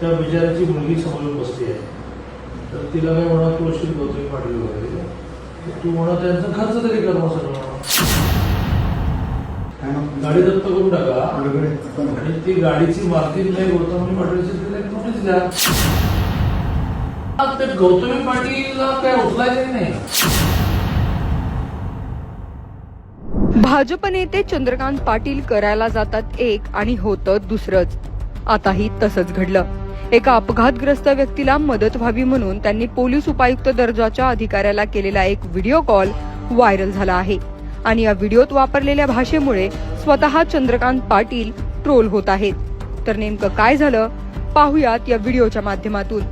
त्या बिचाराची मुलगी समोर बसली आहे. तर तिला काय म्हणा तू अशी गौतमी पाटील वगैरे. तू म्हणा त्यांचा खर्च तरी कर सगळं. गाडी जप्त करून टाका. आणि ती गाडीची मालकी नाही गौतमी पाटीलची तिला एक नोटीस द्या. ते गौतमी पाटीलला काय उचलायचं नाही. भाजप नेते चंद्रकांत पाटील करायला जातात एक आणि होतं दुसरंच. आताही तसंच घडलं. एका अपघातग्रस्त व्यक्तीला मदत व्हावी म्हणून त्यांनी पोलीस उपायुक्त दर्जाच्या अधिकाऱ्याला केलेला एक व्हिडिओ कॉल व्हायरल झाला आहे. आणि या व्हिडिओत वापरलेल्या भाषेमुळे स्वतः चंद्रकांत पाटील ट्रोल होत आहेत. तर नेमकं काय झालं? पाहुयात या व्हिडिओच्या माध्यमातून.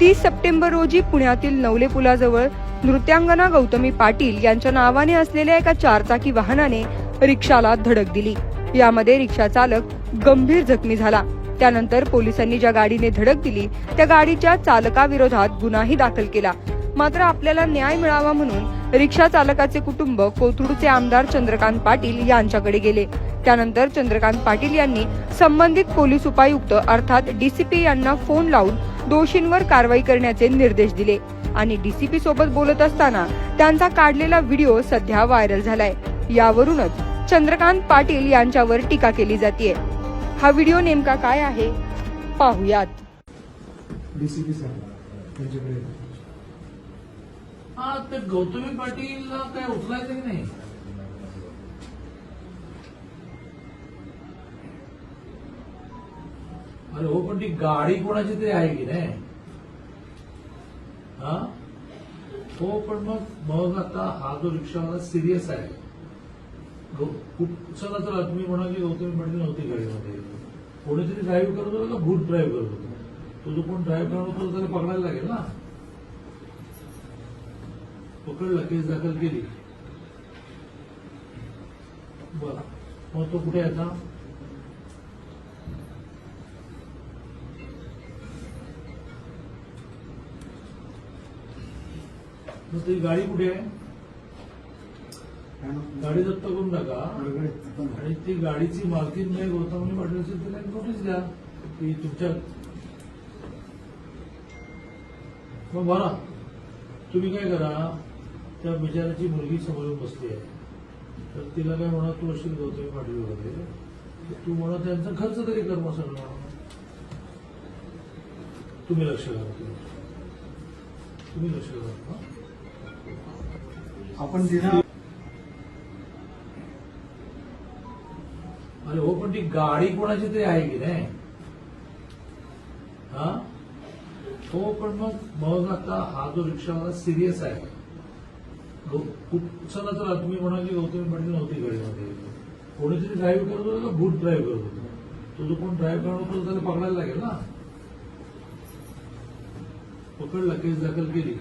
तीस सप्टेंबर रोजी पुण्यातील नवले पुलाजवळ नृत्यांगना गौतमी पाटील यांच्या नावाने असलेल्या एका चारचाकी वाहनाने रिक्षाला धडक दिली. यामध्ये रिक्षा चालक गंभीर जखमी झाला. त्यानंतर पोलिसांनी ज्या गाडीने धडक दिली त्या गाडीच्या चालकाविरोधात गुन्हाही दाखल केला. मात्र आपल्याला न्याय मिळावा म्हणून रिक्षा चालकाचे कुटुंब कोथरूडचे आमदार चंद्रकांत पाटील यांच्याकडे गेले. त्यानंतर चंद्रकांत पाटील यांनी संबंधित पोलीस उपायुक्त अर्थात डीसीपी यांना फोन लावून दोषींवर कारवाई करण्याचे निर्देश दिले आणि डीसीपी सोबत बोलत असताना त्यांचा काढलेला व्हिडिओ सध्या व्हायरल झालाय. यावरूनच चंद्रकांत पाटील यांच्यावर टीका केली जाते हा व्हिडिओ नेमका काय आहे? पाहुयात. डीसीपी साहेब यांच्याकडे हा ते गौतमी पाटीलला काय उचलायचं नाही? अरे हो पण ती गाडी कोणाची तरी आहे की नाही? हा? हो पण मग मग आता हा जो रिक्षावाला सिरियस आहे हो, खूप चला तर तुम्ही म्हणा की गौतमी पाटील नव्हती गाडीमध्ये. कोणीतरी ड्राईव्ह करत होता का? भूत ड्राईव्ह करत होतं. तो जो कोण ड्राईव्ह करत होता त्याला पकडायला लागेल ना? पकडला केस दाखल केली. बर. मग तो कुठे आता? मग ती गाडी कुठे आहे? गाडी जप्त करून टाका. आणि ती गाडीची मालकी नाही गौतमी पाटील असेल तिला नोटीस द्या. की तुमच्या मग बरा तुम्ही काय करा? त्या बिचाराची मुलगी समोर बसली आहे. तर तिला काय म्हणा तू अशी गौतमी पाटील वगैरे. तू म्हणा त्यांचा खर्च तरी कर मग सगळं. तुम्ही लक्ष घाला तुम्ही. लक्ष घाला? आपण तिला अरे हो पण ती गाडी कोणाची तरी आहे की नाही? हा? हो पण मग मग आता हा जो रिक्षावाला सिरियस आहे. गौ- कुठ- चला तर तुम्ही म्हणा की गौतमी म्हणजे पाटील नव्हती गाडीमध्ये. कोणीतरी ड्राईव्ह करत होतं का? भूत ड्राईव्ह करत होतं. तो जो कोण ड्राईव्ह करत होता त्याला पकडायला लागेल ना? पकडला केस दाखल केली.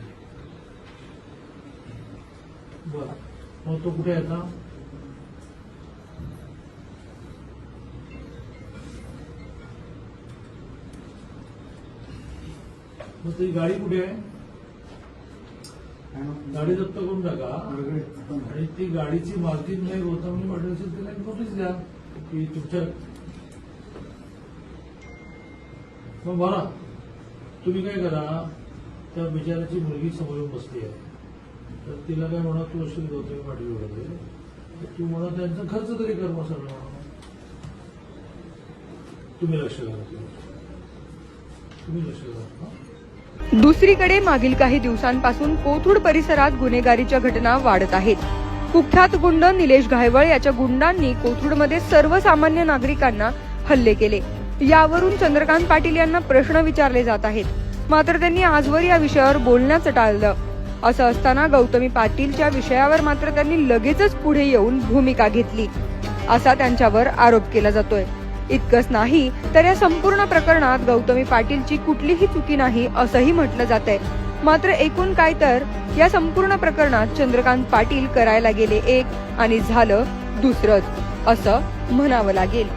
बर. मग तो कुठे आहे आता? मग ती गाडी कुठे आहे? गाडी जप्त करून टाका. आणि ती गाडीची मालकी नाही गौतमी पाटील असेल तिला एक नोटीस द्या की तुमच्या मग बरा तुम्ही काय करा त्या बिचाराची मुलगी समोर बसली आहे. तर तिला काय म्हणा तू अशी गौतमी पाटील वगैरे. तर तू म्हणा त्यांचा खर्च तरी कर मग सगळं. तुम्ही लक्ष घाला तुम्ही. लक्ष घाला? दुसरीकडे मागील काही दिवसांपासून कोथरूड परिसरात गुन्हेगारीच्या घटना वाढत आहेत. कुख्यात गुंड निलेश घायवळ याच्या गुंडांनी कोथरूडमध्ये सर्वसामान्य नागरिकांना हल्ले केले. यावरून चंद्रकांत पाटील यांना प्रश्न विचारले जात आहेत. मात्र त्यांनी आजवर या विषयावर बोलण्याचं टाळलं. असं असताना गौतमी पाटीलच्या विषयावर मात्र त्यांनी लगेचच पुढे येऊन भूमिका घेतली. असा त्यांच्यावर आरोप केला जातोय. इतकंच नाही तर या संपूर्ण प्रकरणात गौतमी पाटीलची कुठलीही चुकी नाही असंही म्हटलं जात आहे मात्र एकूण काय तर या संपूर्ण प्रकरणात चंद्रकांत पाटील करायला गेले एक आणि झालं दुसरंच असं म्हणावं लागेल.